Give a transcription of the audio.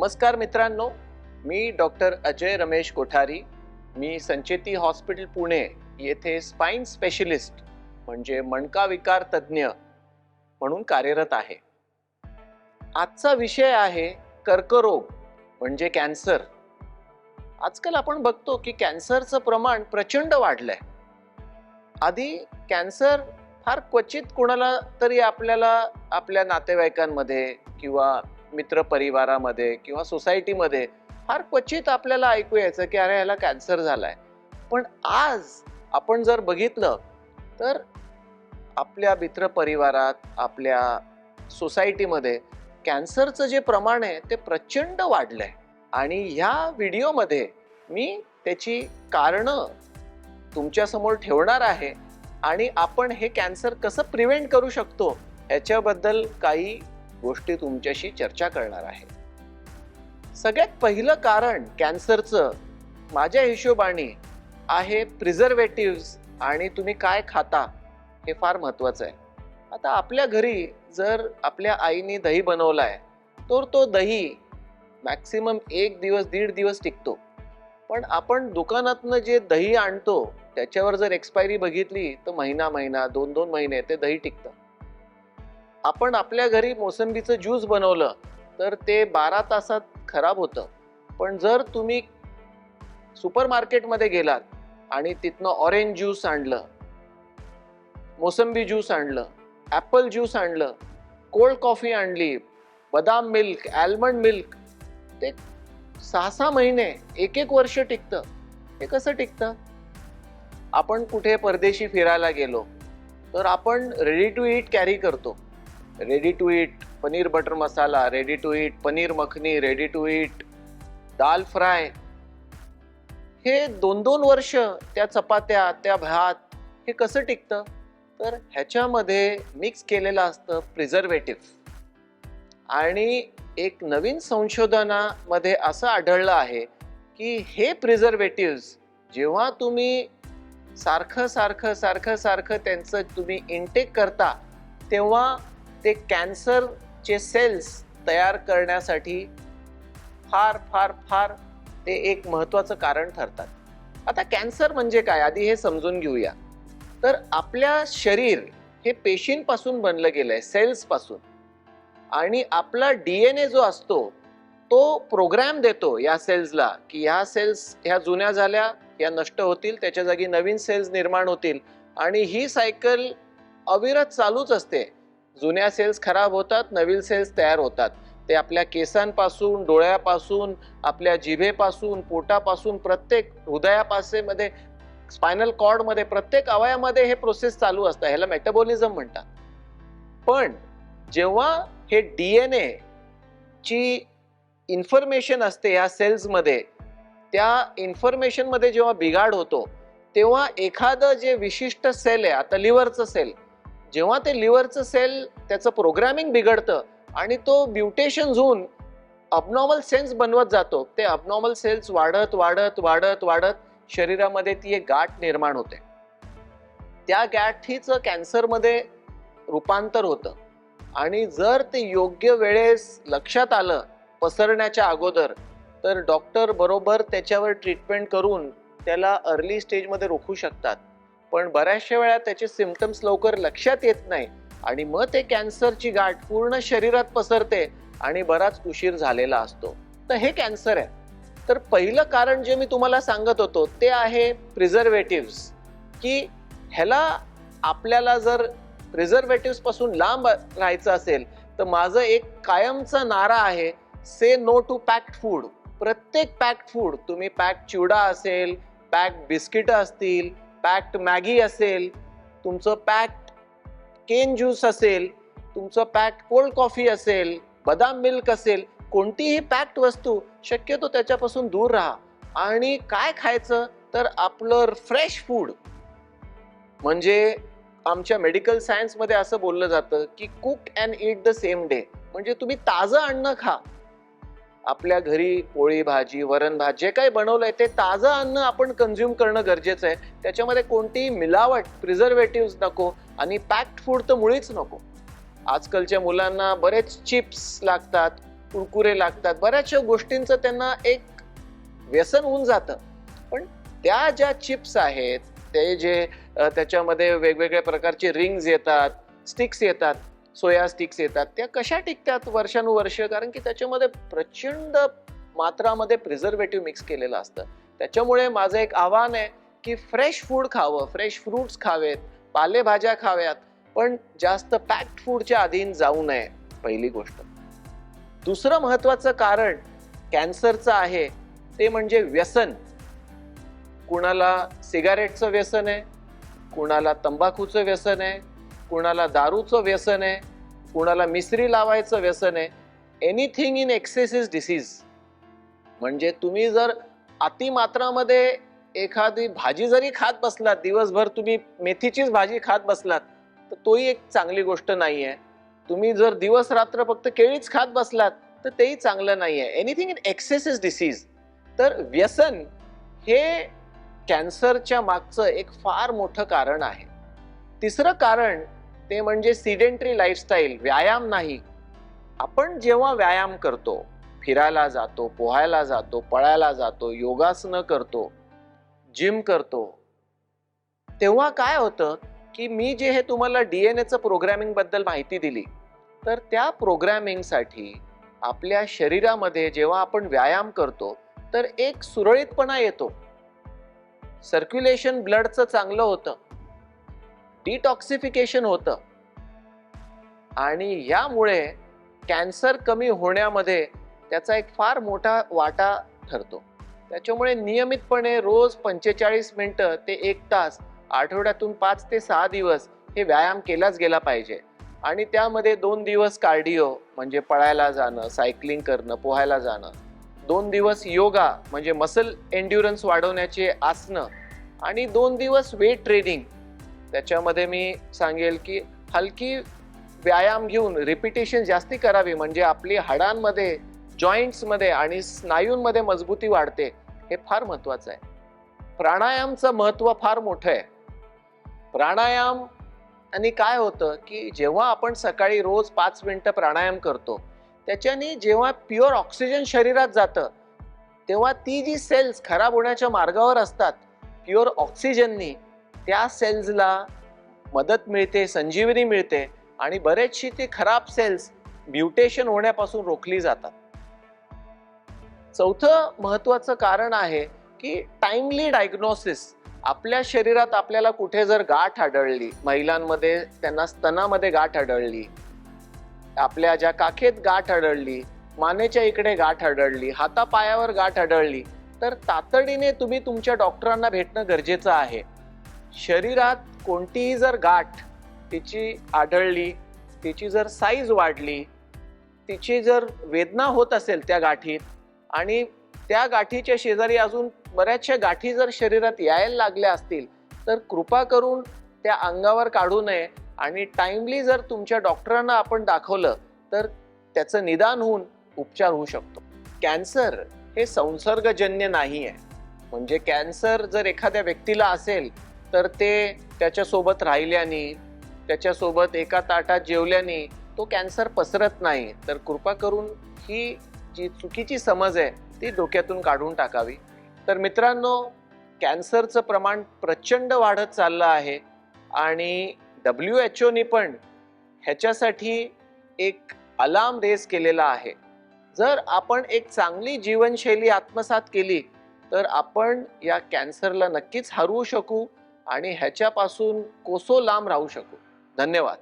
नमस्कार मित्रांनो मी डॉक्टर अजय रमेश कोठारी. मी संचेती हॉस्पिटल पुणे येथे स्पाईन स्पेशलिस्ट म्हणजे मणका विकार तज्ज्ञ म्हणून कार्यरत आहे. आजचा विषय आहे कर्करोग म्हणजे कॅन्सर. आजकाल आपण बघतो की कॅन्सरचं प्रमाण प्रचंड वाढलंय. आधी कॅन्सर फार क्वचित कोणाला तरी आपल्याला आपल्या नातेवाईकांमध्ये किंवा मित्रपरिवारामध्ये किंवा सोसायटीमध्ये फार क्वचित आपल्याला ऐकू यायचं की अरे ह्याला कॅन्सर झालाय. पण आज आपण जर बघितलं तर आपल्या मित्रपरिवारात आपल्या सोसायटीमध्ये कॅन्सरचं जे प्रमाण आहे ते प्रचंड वाढलं आहे आणि ह्या व्हिडिओमध्ये मी त्याची कारणं तुमच्यासमोर ठेवणार आहे आणि आपण हे कॅन्सर कसं प्रिव्हेंट करू शकतो याच्याबद्दल काही गोष्टी तुमच्याशी चर्चा करणार आहे. सगळ्यात पहिलं कारण कॅन्सरचं माझ्या हिशोबाने आहे प्रिझर्वेटिव्ह आणि तुम्ही काय खाता हे फार महत्त्वाचं आहे. आता आपल्या घरी जर आपल्या आईने दही बनवला आहे तर तो दही मॅक्सिमम एक दिवस दीड दिवस टिकतो. पण आपण दुकानातनं जे दही आणतो त्याच्यावर जर एक्सपायरी बघितली तर महिना महिना दोन दोन महिने ते दही टिकतं. आपण आपल्या घरी मोसंबीचं ज्यूस बनवलं तर ते बारा तासात खराब होतं. पण जर तुम्ही सुपर मार्केटमध्ये गेलात आणि तिथनं ऑरेंज ज्यूस आणलं मोसंबी ज्यूस आणलं ॲपल ज्यूस आणलं कोल्ड कॉफी आणली बदाम मिल्क ॲल्मंड मिल्क ते सहा सहा महिने एक एक वर्ष टिकतं. हे कसं टिकतं? आपण कुठे परदेशी फिरायला गेलो तर आपण रेडी टू ईट कॅरी करतो. Ready to eat paneer butter masala ready to eat paneer makhani ready to eat dal fry हे दोन दोन वर्ष त्या चपात्या त्या भात हे कसं टिकतं? तर ह्याच्यामध्ये मिक्स केलेलं असतं प्रिझर्वेटिव्ह आणि एक नवीन संशोधनामध्ये असं आढळलं आहे की हे प्रिझर्वेटिव्ह जेव्हा तुम्ही सारखं सारखं सारखं सारखं त्यांचं तुम्ही इनटेक करता तेव्हा ते कॅन्सरचे सेल्स तयार करण्यासाठी फार फार फार ते एक महत्त्वाचं कारण ठरतात. आता कॅन्सर म्हणजे काय? आधी हे समजून घेऊया. तर आपल्या शरीर हे पेशींपासून बनलं गेलं आहे सेल्सपासून आणि आपला डी एन ए जो असतो तो प्रोग्राम देतो या सेल्सला की ह्या सेल्स ह्या जुन्या झाल्या या नष्ट होतील त्याच्या जागी नवीन सेल्स निर्माण होतील. आणि ही सायकल अविरत चालूच असते. जुन्या सेल्स खराब होतात नवीन सेल्स तयार होतात. ते आपल्या केसांपासून डोळ्यापासून आपल्या जिभेपासून पोटापासून प्रत्येक हृदयापासेमध्ये स्पायनल कॉर्डमध्ये प्रत्येक अवयामध्ये हे प्रोसेस चालू असतं. ह्याला मेटाबॉलिझम म्हणतात. पण जेव्हा हे डी एन ए ची इन्फॉर्मेशन असते या सेल्समध्ये त्या इन्फॉर्मेशनमध्ये जेव्हा बिघाड होतो तेव्हा एखादं जे विशिष्ट सेल आहे आता लिव्हरचं सेल जेव्हा ते लिव्हरचं सेल त्याचं प्रोग्रामिंग बिघडतं आणि तो म्युटेशन होऊन अबनॉर्मल सेल्स बनवत जातो ते अबनॉर्मल सेल्स वाढत वाढत वाढत वाढत शरीरामध्ये ती एक गाठ निर्माण होते. त्या गाठीचं कॅन्सरमध्ये रूपांतर होतं. आणि जर ते योग्य वेळेस लक्षात आलं पसरण्याच्या अगोदर तर डॉक्टर बरोबर त्याच्यावर ट्रीटमेंट करून त्याला अर्ली स्टेजमध्ये रोखू शकतात. पण बऱ्याचशा वेळा त्याचे सिमटम्स लवकर लक्षात येत नाही. आणि मग ते कॅन्सरची गाठ पूर्ण शरीरात पसरते आणि बराच उशीर झालेला असतो. तर हे कॅन्सर आहे. तर पहिलं कारण जे मी तुम्हाला सांगत होतो ते आहे प्रिझर्वेटिव्स की ह्याला आपल्याला जर प्रिझर्वेटिव्सपासून लांब राहायचं असेल तर माझं एक कायमचा नारा आहे say no to packed food प्रत्येक पॅक्ड फूड तुम्ही पॅक चिवडा असेल पॅक बिस्किटं असतील पॅक्ड मॅगी असेल तुमचं पॅक्ड केन ज्यूस असेल तुमचं पॅक्ड कोल्ड कॉफी असेल बदाम मिल्क असेल कोणतीही पॅक्ड वस्तू शक्यतो त्याच्यापासून दूर राहा. आणि काय खायचं? तर आपलं फ्रेश फूड. म्हणजे आमच्या मेडिकल सायन्समध्ये असं बोललं जातं की cook and eat the same day. म्हणजे तुम्ही ताजं अन्न खा. आपल्या घरी पोळी भाजी वरण भात जे काही बनवलंय ते ताजं अन्न आपण कन्झ्युम करणं गरजेचं आहे. त्याच्यामध्ये कोणतीही मिलावट प्रिझर्वेटिव्ह नको आणि पॅक्ड फूड तर मुळीच नको. आजकालच्या मुलांना बरेच चिप्स लागतात कुरकुरे लागतात. बऱ्याचशा गोष्टींचं त्यांना एक व्यसन होऊन जातं. पण त्या ज्या चिप्स आहेत ते जे त्याच्यामध्ये वेगवेगळ्या प्रकारचे रिंग्स येतात स्टिक्स येतात सोया स्टिक्स येतात त्या कशा टिकतात वर्षानुवर्ष? कारण की त्याच्यामध्ये प्रचंड मात्रामध्ये प्रिझर्वेटिव्ह मिक्स केलेलं असतं. त्याच्यामुळे माझं एक आव्हान आहे की फ्रेश फूड खावं फ्रेश फ्रुट्स खावेत पालेभाज्या खाव्यात पण जास्त पॅक्ड फूडच्या अधीन जाऊ नये पहिली गोष्ट. दुसरं महत्वाचं कारण कॅन्सरचं आहे ते म्हणजे व्यसन. कुणाला सिगारेटचं व्यसन आहे कुणाला तंबाखूचं व्यसन आहे कुणाला दारूचं व्यसन आहे कुणाला मिसरी लावायचं व्यसन आहे anything in excess is disease म्हणजे तुम्ही जर अतिमात्रामध्ये एखादी भाजी जरी खात बसलात दिवसभर तुम्ही मेथीचीच भाजी खात बसलात तर तोही एक चांगली गोष्ट नाही आहे. तुम्ही जर दिवस रात्र फक्त केळीच खात बसलात तर तेही चांगलं नाही आहे. Anything in excess is disease तर व्यसन हे कॅन्सरच्या मागचं एक फार मोठं कारण आहे. तिसरं कारण ते म्हणजे सिडेंटरी लाईफस्टाईल व्यायाम नाही. आपण जेव्हा व्यायाम करतो फिरायला जातो पोहायला जातो पळायला जातो योगासनं करतो जिम करतो तेव्हा काय होतं की मी जे हे तुम्हाला डी एन एचं प्रोग्रॅमिंगबद्दल माहिती दिली तर त्या प्रोग्रॅमिंगसाठी आपल्या शरीरामध्ये जेव्हा आपण व्यायाम करतो तर एक सुरळीतपणा येतो. सर्क्युलेशन ब्लडचं चांगलं होतं. डिटॉक्सिफिकेशन होतं. आणि यामुळे कॅन्सर कमी होण्यामध्ये त्याचा एक फार मोठा वाटा ठरतो. त्याच्यामुळे नियमितपणे रोज पंचेचाळीस मिनटं ते एक तास आठवड्यातून पाच ते सहा दिवस हे व्यायाम केलाच गेला पाहिजे. आणि त्यामध्ये दोन दिवस कार्डिओ म्हणजे पळायला जाणं सायकलिंग करणं पोहायला जाणं. दोन दिवस योगा म्हणजे मसल एन्ड्युरन्स वाढवण्याचे आसनं. आणि दोन दिवस वेट ट्रेनिंग त्याच्यामध्ये मी सांगेल की हलकी व्यायाम घेऊन रिपिटेशन जास्ती करावी म्हणजे आपली हाडांमध्ये जॉईंट्समध्ये आणि स्नायूंमध्ये मजबूती वाढते हे फार महत्त्वाचं आहे. प्राणायामचं महत्त्व फार मोठं आहे. प्राणायाम आणि काय होतं की जेव्हा आपण सकाळी रोज पाच मिनटं प्राणायाम करतो त्याच्याने जेव्हा प्युअर ऑक्सिजन शरीरात जातं तेव्हा ती जी सेल्स खराब होण्याच्या मार्गावर असतात प्युअर ऑक्सिजननी त्या सेल्सला मदत मिळते संजीवनी मिळते आणि बरेचशी ती खराब सेल्स म्युटेशन होण्यापासून रोखली जातात. चौथं महत्वाचं कारण आहे की टाइमली डायग्नोसिस आपल्या शरीरात आपल्याला कुठे जर गाठ आढळली महिलांमध्ये त्यांना स्तनामध्ये गाठ आढळली आपल्या ज्या काखेत गाठ आढळली मानेच्या इकडे गाठ आढळली हातापायावर गाठ आढळली तर तातडीने तुम्ही तुमच्या डॉक्टरांना भेटणं गरजेचं आहे. शरीरात कोणतीही जर गाठ तिची आढळली तिची जर साईज वाढली तिची जर वेदना होत असेल त्या गाठीत आणि त्या गाठीच्या शेजारी अजून बऱ्याचशा गाठी जर शरीरात यायला लागल्या असतील तर कृपा करून त्या अंगावर काढू नये आणि टाइमली जर तुमच्या डॉक्टरांना आपण दाखवलं तर त्याचं निदान होऊन उपचार होऊ शकतो. कॅन्सर हे संसर्गजन्य नाही आहे म्हणजे कॅन्सर जर एखाद्या व्यक्तीला असेल तर ते त्याच्यासोबत राहिल्याने त्याच्यासोबत एका ताटात जेवल्याने तो कॅन्सर पसरत नाही. तर कृपा करून ही जी चुकीची समज आहे ती डोक्यातून काढून टाकावी. तर मित्रांनो कॅन्सरचं प्रमाण प्रचंड वाढत चाललं आहे आणि डब्ल्यू एच ओनी पण ह्याच्यासाठी एक अलार्म रेस केलेला आहे. जर आपण एक चांगली जीवनशैली आत्मसात केली तर आपण या कॅन्सरला नक्कीच हरवू शकू. आणि ह्याच्यापासून कोसो लांब राहू शकू. धन्यवाद.